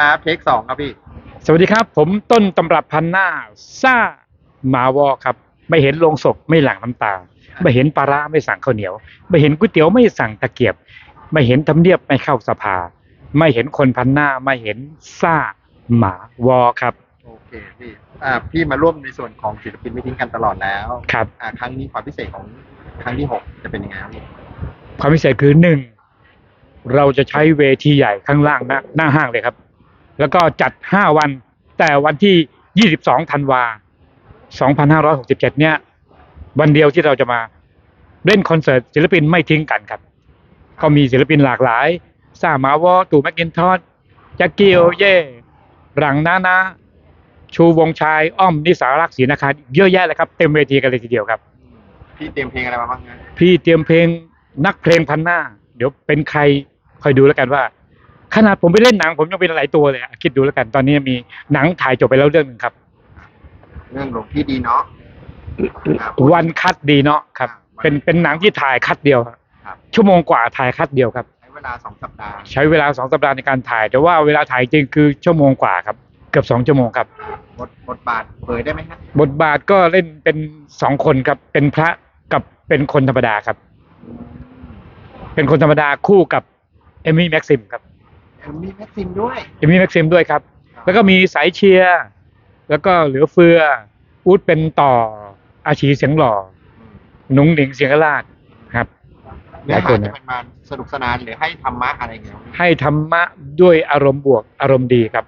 ครับเทคสองครับพี่ สวัสดีครับ ผมต้นตำรับพันหน้าซ่าหมาวอครับ ไม่เห็นโลงศพไม่หลั่งน้ำตา ไม่เห็นปลาร้าไม่สั่งข้าวเหนียว ไม่เห็นก๋วยเตี๋ยวไม่สั่งตะเกียบ ไม่เห็นทำเนียบไม่เข้าสภา ไม่เห็นคนพันหน้าไม่เห็นซ่าหมาวอครับ โอเคพี่อ่าพี่มาร่วมในส่วนของศิลปินไม่ทิ้งกันตลอดแล้วครับ อ่าครั้งนี้ความพิเศษของครั้งที่หกจะเป็นยังไงครับพี่ความพิเศษคือหนึ่งเราจะใช้เวทีใหญ่ข้างล่างหน้าหน้าห้างเลยครับ แล้วก็จัดห้าวัน แต่วันที่ยี่สิบสองธันวาสองพันห้าร้อยหกสิบเจ็ดเนี่ย วันเดียวที่เราจะมาเล่นคอนเสิร์ตศิลปินไม่ทิ้งกันครับ ก็มีศิลปินหลากหลายซ่าหมาวอตู่แมกกินทอดแจ็คกี้โอเย่หลังนานาชูวงชายอ้อมนิสารักษ์ศรีนาคาเยอะแยะเลยครับ เต็มเวทีกันเลยทีเดียวครับ พี่เตรียมเพลงอะไรมาบ้างนะพี่เตรียมเพลงนักเพลงพันหน้า เดี๋ยวเป็นใครคอยดูแล้วกันว่า ขนาดผมไปเล่นหนัง ผมยังเป็นหลายตัวเลยอะคิดดูแล้วกันตอนนี้มีหนังถ่ายจบไปแล้วเรื่องหนึ่งครับ เรื่องหลวงพี่ดีเนาะอ่าวันคัดดีเนาะครับ เป็นเป็นหนังที่ถ่ายคัดเดียวครับครับ ชั่วโมงกว่าถ่ายคัดเดียวครับ ใช้เวลาสองสัปดาห์ใช้เวลาสองสัปดาห์ในการถ่าย แต่ว่าเวลาถ่ายจริงคือชั่วโมงกว่าครับ เกือบสองชั่วโมงครับ บทบทบาทเผยได้ไหมฮะบทบาทก็เล่นเป็นสองคนครับ เป็นพระกับเป็นคนธรรมดาครับ เป็นคนธรรมดาคู่กับเอมี่แม็กซิมครับ เอ็มมี่แม็กซิมด้วยเอมี่แม็กซิมด้วยครับ แล้วก็มีสายเชียร์ แล้วก็เหลือเฟืออูดเป็นต่ออาชีเสียงหล่อนุ้งหนิงเสียงราชครับเนื้อหาจะเป็นมาสนุกสนานหรือให้ธรรมะอะไรอย่างเงี้ยให้ธรรมะด้วยอารมณ์บวกอารมณ์ดีครับ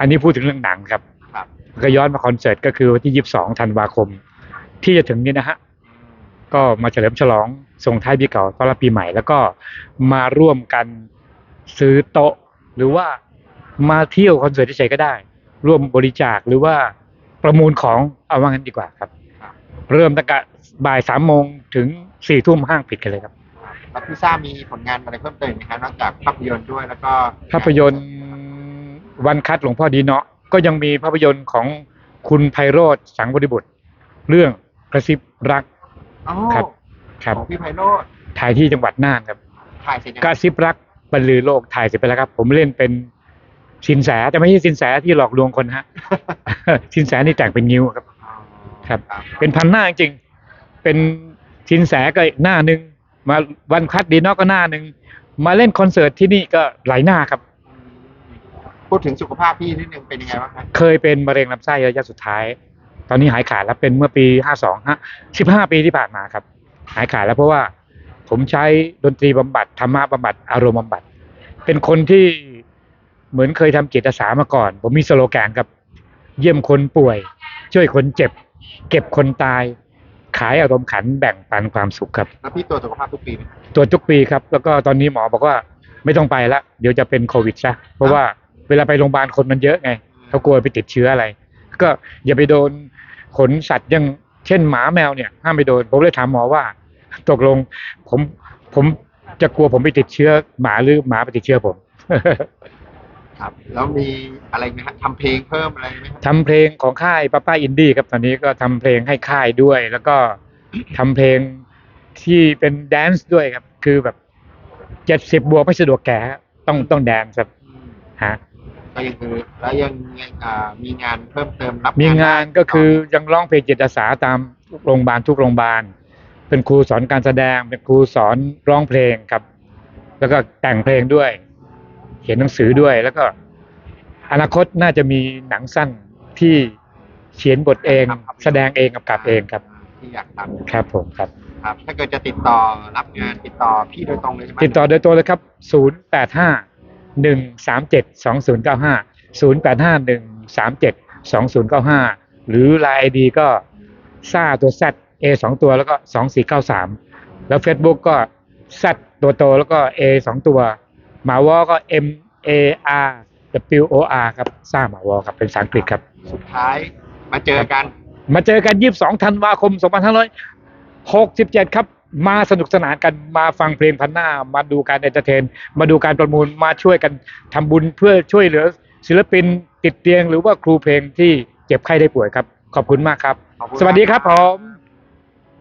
อันนี้พูดถึงเรื่องหนังครับครับก็ย้อนมาคอนเสิร์ตก็คือวันที่22ธันวาคม ที่จะถึงนี้นะฮะก็มาเฉลิมฉลองส่งท้ายปีเก่าต้อนรับปีใหม่ แล้วก็มาร่วมกัน ซื้อโต๊ะ หรือว่ามาเที่ยวคอนเสิร์ตเฉยๆก็ได้ ร่วมบริจาคหรือว่าประมูลของเอาว่างั้นดีกว่าครับครับ เริ่มตั้งแต่บ่ายสามโมงถึงสี่ทุ่มห้างปิดกันเลยครับแล้วพี่ซ่ามีผลงานอะไรเพิ่มเติมไหมครับนอกจากภาพยนตร์ด้วยแล้วก็ภาพยนตร์วันคัดหลวงพ่อดีเนาะก็ยังมีภาพยนตร์ของคุณไพโรธสังบริบุตร เรื่องกระซิบรักอ๋อครับ ครับของพี่ไพโรธถ่ายที่จังหวัดน่านครับถ่ายเสร็จยังกระซิบรัก บรรลือโลกถ่ายเสร็จไปแล้วครับ ผมเล่นเป็นสินแสแต่ไม่ใช่สินแสที่หลอกลวงคนฮะ สินแสนี่แต่งเป็นงิ้วครับอ๋อครับ เป็นพันหน้าจริงๆเป็นสินแสก็อีกหน้าหนึ่งมาวันคัดดีเนาะก็หน้าหนึ่งมาเล่นคอนเสิร์ตที่นี่ก็หลายหน้าครับอืมพูดถึงสุขภาพพี่นิดนึงเป็นยังไงบ้างครับเคยเป็นมะเร็งลำไส้ระยะสุดท้าย ตอนนี้หายขาดแล้วเป็นเมื่อปีห้าสองฮะสิบห้าปีที่ผ่านมาครับ หายขาดแล้วเพราะว่า ผมใช้ดนตรีบำบัดธรรมะบำบัดอารมณ์บำบัด เป็นคนที่เหมือนเคยทำจิตอาสามาก่อน ผมมีสโลแกนครับเยี่ยมคนป่วย ช่วยคนเจ็บ เก็บคนตาย ขายอารมณ์ขันแบ่งปันความสุขครับแล้วพี่ตรวจสุขภาพทุกปีไหมตรวจทุกปีครับ แล้วก็ตอนนี้หมอบอกว่าไม่ต้องไปละเดี๋ยวจะเป็นโควิดซะเพราะว่าเวลาไปโรงพยาบาลคนมันเยอะไงเขากลัวไปติดเชื้ออะไร ก็อย่าไปโดนขนสัตว์อยังเช่นหมาแมวเนี่ยห้ามไปโดนผมเลยถามหมอว่า ตกลง ผมผมจะกลัวผมไปติดเชื้อหมาหรือหมาไปติดเชื้อผม ครับ แล้วมีอะไรไหมครับทำเพลงเพิ่มอะไรไหมครับทำเพลงของค่ายป้าป้าอินดี้ครับตอนนี้ก็ทำเพลงให้ค่ายด้วย แล้วก็ทำเพลงที่เป็นแดนซ์ด้วยครับ คือแบบเจ็ดสิบบวกไม่สะดวกแก่ต้องต้องแดนซ์ครับอืมฮะก็ยังคือแล้วยังยังอ่ามีงานเพิ่มเติมรับมีงานได้ก็คือยังร้องเพลงจิตอาสาตามโรงพยาบาลทุกโรงพยาบาล เป็นครูสอนการแสดง เป็นครูสอนร้องเพลงครับ แล้วก็แต่งเพลงด้วย เขียนหนังสือด้วย แล้วก็อนาคตน่าจะมีหนังสั้นที่เขียนบทเอง แสดงเองกับกับเองครับ ที่อยากทำครับผมครับ ครับ ถ้าเกิดจะติดต่อรับงานติดต่อพี่โดยตรงเลยใช่ไหมติดต่อโดยตัวเลยครับ 0 8 5 1 3 7 2 0 9 5 0 8 5 1 3 7 2 0 9 5 หรือ Line ID ก็ซ่าตัว Z A สองตัวแล้วก็2493แล้ว Facebook ก็ Z ตัวโตแล้วก็ A สองตัวหมาวอก็ M A R W O R ครับซ่าหมาวอครับเป็นภาษาอังกฤษครับ สุดท้ายมาเจอกัน มาเจอกัน 22 ธันวาคม 2567 ครับ มาสนุกสนานกันมาฟังเพลงพันหน้า มาดูการเอนเตอร์เทน มาดูการประมูลมาช่วยกันทำบุญเพื่อช่วยเหลือศิลปินติดเตียงหรือว่าครูเพลงที่เจ็บไข้ได้ป่วยครับ ขอบคุณมากครับขอบคุณสวัสดีครับผม